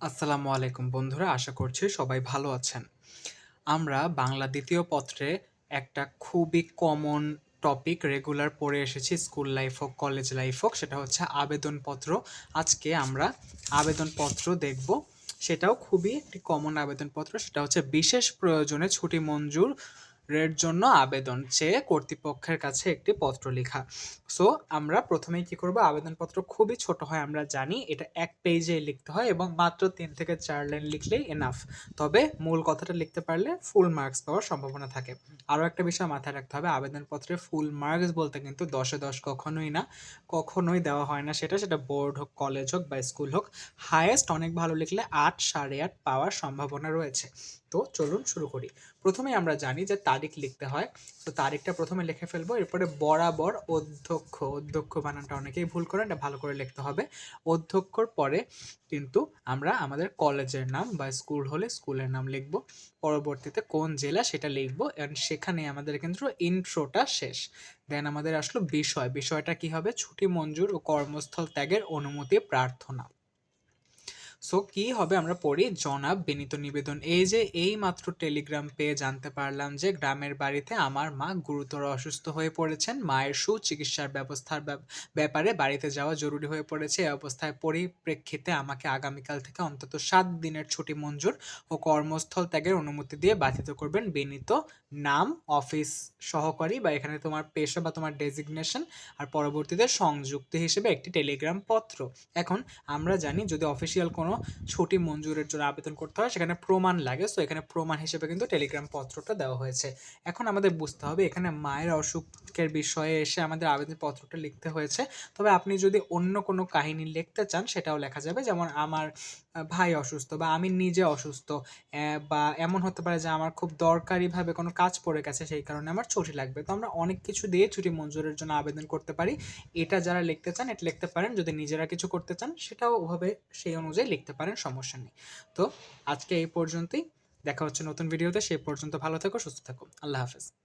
আসসালামু আলাইকুম বন্ধুরা, আশা করছি সবাই ভালো আছেন। আমরা বাংলা দ্বিতীয় পত্রে একটা খুবই কমন টপিক রেগুলার পড়ে এসেছি স্কুল লাইফ হোক কলেজ লাইফ হোক, সেটা হচ্ছে আবেদনপত্র। আজকে আমরা আবেদনপত্র দেখব। সেটাও খুবই একটি কমন আবেদনপত্র, সেটা হচ্ছে বিশেষ প্রয়োজনে ছুটি মঞ্জুর এর জন্য আবেদন চেয়ে কর্তৃপক্ষের কাছে একটি পত্র লেখা। সো আমরা প্রথমেই কি করব? আবেদনপত্র খুবই ছোট হয়, আমরা জানি এটা এক পেজে লিখতে হয় এবং মাত্র তিন থেকে চার লাইন লিখলেই এনাফ তবে মূল কথাটা লিখতে পারলে ফুল মার্কস পাওয়ার সম্ভাবনা থাকে। আরও একটা বিষয় মাথায় রাখতে হবে, আবেদনপত্রে ফুল মার্কস বলতে কিন্তু দশে দশ কখনোই না, কখনোই দেওয়া হয় না সেটা সেটা বোর্ড হোক কলেজ হোক বা স্কুল হোক। হায়েস্ট অনেক ভালো লিখলে আট, সাড়ে আট পাওয়ার সম্ভাবনা রয়েছে। তো চলুন শুরু করি। প্রথমে আমরা জানি যে তারিখ লিখতে হয়। তো তারিখটা প্রথমে লিখে ফেলব, এরপরে বরাবর অধ্যক্ষ অধ্যক্ষ বানানটা অনেকেই ভুল করেন, এটা ভালো করে লিখতে হবে। অধ্যক্ষর পরে কিন্তু আমরা আমাদের কলেজের নাম বা স্কুল হলে স্কুলের নাম লিখব, পরবর্তীতে কোন জেলা সেটা লিখব এবং সেখানে আমাদের কিন্তু ইন্ট্রোটা শেষ। দেন আমাদের আসলো বিষয়, বিষয়টা কি হবে? ছুটি মঞ্জুর ও কর্মস্থল ত্যাগের অনুমতি প্রার্থনা। সো কি হবে আমরা পড়ি জনাব বিনীত নিবেদন। এই যে এই মাত্র টেলিগ্রাম পেয়ে জানতে পারলাম যে গ্রামের বাড়িতে আমার মা গুরুতর অসুস্থ হয়ে পড়েছেন। মায়ের সুচিকিৎসার ব্যবস্থার ব্যাপ- ব্যাপারে বাড়িতে যাওয়া জরুরি হয়ে পড়েছে। এই অবস্থায় পরিপ্রেক্ষিতে আমাকে আগামীকাল থেকে অন্তত সাত দিনের ছুটি মঞ্জুর ও কর্মস্থল ত্যাগের অনুমতি দিয়ে বাধিত করবেন বিনীত নাম, অফিস, সহকারী বা এখানে তোমার পেশা বা তোমার ডেজিগনেশন আর পরবর্তীতে সংযুক্ত হিসেবে একটি টেলিগ্রাম পত্র। এখন আমরা জানি যদি অফিসিয়াল কোনো ছুটি মঞ্জুরের জন্য আবেদন করতে হয়। সেখানে প্রমাণ লাগে। সো এখানে প্রমাণ হিসেবে কিন্তু টেলিগ্রাম পত্রটা দেওয়া হয়েছে। এখন আমাদের বুঝতে হবে, এখানে মায়ের অসুখের বিষয়ে এসে আমাদের আবেদন পত্রটা লিখতে হয়েছে। তবে আপনি যদি অন্য কোনো কাহিনী লিখতে চান, সেটাও লেখা যাবে। যেমন আমার ভাই অসুস্থ বা আমি নিজে অসুস্থ বা এমন হতে পারে যে আমার খুব দরকারিভাবে কোনো কাজ পড়ে গেছে, সেই কারণে আমার ছুটি লাগবে। তো আমরা অনেক কিছু দিয়ে ছুটি মঞ্জুরের জন্য আবেদন করতে পারি। এটা যারা লিখতে চান, এটা লিখতে পারেন। যদি নিজেরা কিছু করতে চান, সেটাও ওভাবে সেই অনুযায়ী লিখতে পারেন, সমস্যা নেই। তো আজকে এই পর্যন্তই। দেখা হচ্ছে নতুন ভিডিওতে সেই পর্যন্ত ভালো থেকো, সুস্থ থাকো। আল্লাহ হাফেজ।